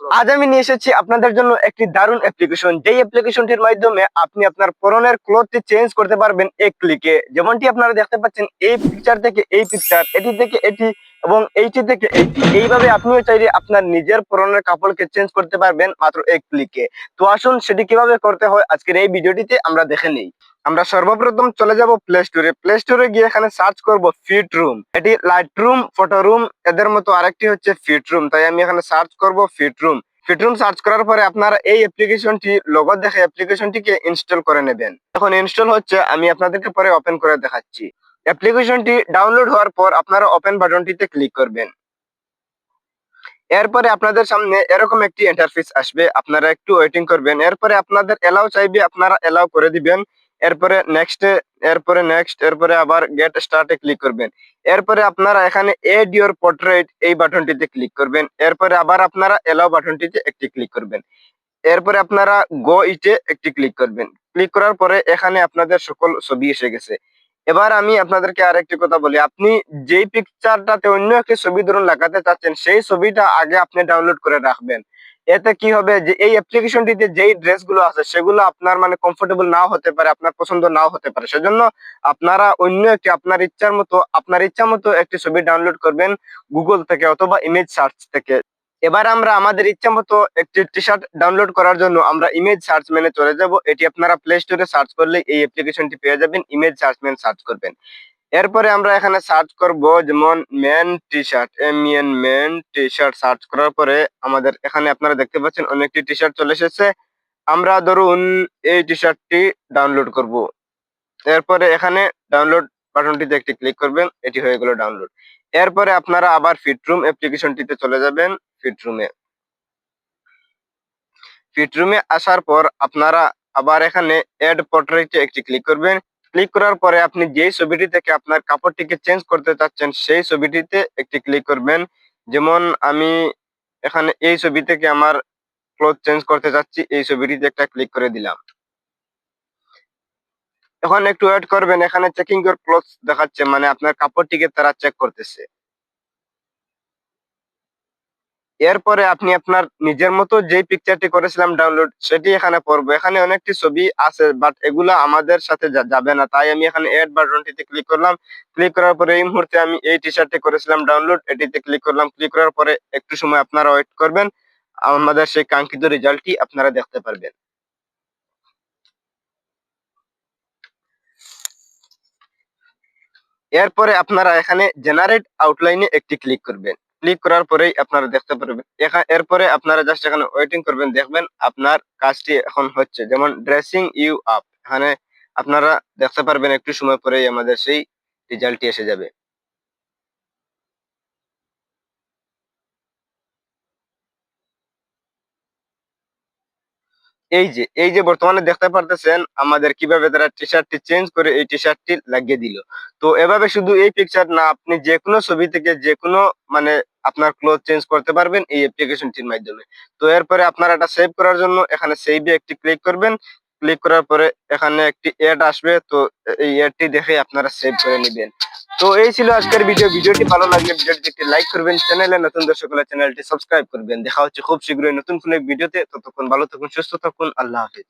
আজ আমি নিয়ে এসেছি আপনাদের জন্য একটি দারুণ অ্যাপ্লিকেশন যেই অ্যাপ্লিকেশনটির মাধ্যমে আপনি আপনার পরনের ক্লোথটি চেঞ্জ করতে পারবেন এক ক্লিকে যেমনটি আপনারা দেখতে পাচ্ছেন, এই পিকচার থেকে এই পিকচার এটি থেকে এটি এবং এইটি থেকে এইটি। এইভাবে আপনিও চাইলে আপনার নিজের পরনের কাপড়কে চেঞ্জ করতে পারবেন মাত্র এক ক্লিকে তো আসুন সেটি কীভাবে করতে হয় আজকের এই ভিডিওটিতে আমরা দেখে নিই। আমরা সর্বপ্রথম চলে যাব প্লে স্টোরে প্লে স্টোরে গিয়ে এখানে সার্চ করব ফিট রুম এটি লাইট রুম ফটো রুম এদের মতো আরেকটি হচ্ছে ফিট রুম তাই আমি এখানে সার্চ করব fit room fit room search করার পরে আপনারা এই অ্যাপ্লিকেশনটি লোগো দেখে অ্যাপ্লিকেশনটিকে ইনস্টল করে নেবেন। এখন ইনস্টল হচ্ছে, আমি আপনাদেরকে পরে ওপেন করে দেখাচ্ছি। অ্যাপ্লিকেশনটি ডাউনলোড হওয়ার পর আপনারা ওপেন বাটনটিতে ক্লিক করবেন। এরপরে আপনাদের সামনে এরকম একটি ইন্টারফেস আসবে। আপনারা একটু ওয়েটিং করবেন। এরপরে আপনাদের এলাও চাইবে, আপনারা এলাও করে দিবেন। এরপরে নেক্সট এরপরে নেক্সট এরপরে আবার গেট স্টার্টে ক্লিক করবেন। এরপরে আপনারা এখানে এড ইউর পোর্ট্রেট এই বাটনটিতে ক্লিক করবেন। এরপরে আবার আপনারা এলাও বাটনটিতে একটি ক্লিক করবেন। এরপরে আপনারা গো ইটে একটি ক্লিক করবেন। ক্লিক করার পরে এখানে আপনাদের সকল ছবি এসে গেছে। এবার আমি আপনাদেরকে আর একটি কথা বলি। আপনি যেই পিকচারটাতে অন্য একটি ছবি ধরুন লাগাতে চাচ্ছেন, সেই ছবিটা আগে আপনি ডাউনলোড করে রাখবেন। এতে কি হবে যে এই অ্যাপ্লিকেশনটিতে যেই ড্রেসগুলো আছে সেগুলো আপনার মানে কমফোর্টেবল নাও হতে পারে, আপনার পছন্দ নাও হতে পারে। সেজন্য আপনারা অন্য একটি আপনার ইচ্ছার মতো, আপনার ইচ্ছা মতো একটি ছবি ডাউনলোড করবেন গুগল থেকে অথবা ইমেজ সার্চ থেকে। এবার আমরা আমাদের ইচ্ছা মতো একটি টি শার্ট ডাউনলোড করার জন্য আমরা ইমেজ সার্চ মেনে চলে যাব। এটি আপনারা প্লে স্টোরে সার্চ করলে এই অ্যাপ্লিকেশনটি পেয়ে যাবেন। ইমেজ সার্চ মেন সার্চ করবেন। এরপরে আমরা এখানে সার্চ করব যেমন men T shirt M N men T shirt search করার পরে আমাদের এখানে আপনারা দেখতে পাচ্ছেন অনেকটি টি শার্ট চলে এসেছে। আমরা ধরুন এই টি শার্টটি ডাউনলোড করব। এরপরে এখানে ডাউনলোড বাটনটিতে একটি ক্লিক করবেন, এটি হয়ে গেল ডাউনলোড এরপরে আপনারা আবার ফিটরুম অ্যাপ্লিকেশনটিতে চলে যাবেন ফিটরুমে ফিটরুমে আসার পর আপনারা আবার এখানে এড পোর্ট্রেটে একটি ক্লিক করবেন। ক্লিক করার পরে আপনি যেই ছবিটি থেকে আপনার কাপড়টিকে চেঞ্জ করতে চাচ্ছেন, সেই ছবিটিতে একটি ক্লিক করবেন। যেমন আমি এখানে এই ছবি থেকে আমার ক্লোথ চেঞ্জ করতে চাচ্ছি, এই ছবিটিতে একটা ক্লিক করে দিলাম। এখন একটু ওয়েট করবেন, এখানে চেকিং ইউর ক্লোথ দেখাচ্ছে মানে আপনার কাপড়টিকে তারা চেক করতেছে। এরপরে আপনি আপনার নিজের মতো যেই পিকচারটি করেছিলাম ডাউনলোড সেটি এখানে পড়ব। এখানে অনেকটি ছবি আছে বাট এগুলা আমাদের সাথে যা- যাবে না। তাই আমি এখানে এড বাটনটিতে ক্লিক করলাম। ক্লিক করার পরে এই মুহূর্তে আমি এই টি শার্টটি করেছিলাম ডাউনলোড এটিতে ক্লিক করলাম। ক্লিক করার পরে একটু সময় আপনারা ওয়েট করবেন। আমাদের সেই কাঙ্ক্ষিত রেজাল্টটি আপনারা দেখতে পারবেন। এরপরে আপনারা এখানে জেনারেট আউটলাইনে একটি ক্লিক করবেন। ক্লিক করার পরেই আপনারা দেখতে পারবেন। এরপরে আপনারা জাস্ট এখানে ওয়েটিং করবেন, দেখবেন আপনার কাজটি এখন হচ্ছে। যেমন ড্রেসিং ইউ আপ এখানে আপনারা দেখতে পারবেন একটু সময় পরেই আমাদের সেই রেজাল্টটি এসে যাবে। এই যে এই যে বর্তমানে দেখতে পারতেছেন আমাদের কীভাবে তারা টি শার্টটি চেঞ্জ করে এই টি শার্টটি লাগিয়ে দিল। তো এভাবে শুধু এই পিকচার না, আপনি যে কোনো ছবি থেকে যে কোনো মানে আপনার ক্লোথ চেঞ্জ করতে পারবেন এই অ্যাপ্লিকেশনটির মাধ্যমে। তো এরপরে আপনারা এটা সেভ করার জন্য এখানে সেভে একটি ক্লিক করবেন। ক্লিক করার পরে এখানে একটি অ্যাড আসবে। তো এই অ্যাডটি দেখে আপনারা সেভ করে নেবেন। তো এই ছিল আজকের ভিডিও ভিডিওটি ভালো লাগলে ভিডিওটি একটি লাইক করবেন। চ্যানেলে নতুন দর্শক হলে চ্যানেলটি সাবস্ক্রাইব করবেন। দেখা হচ্ছে খুব শীঘ্রই নতুন কোনো ভিডিওতে ততক্ষণ ভালো থাকুন, সুস্থ থাকুন। আল্লাহ হাফিজ।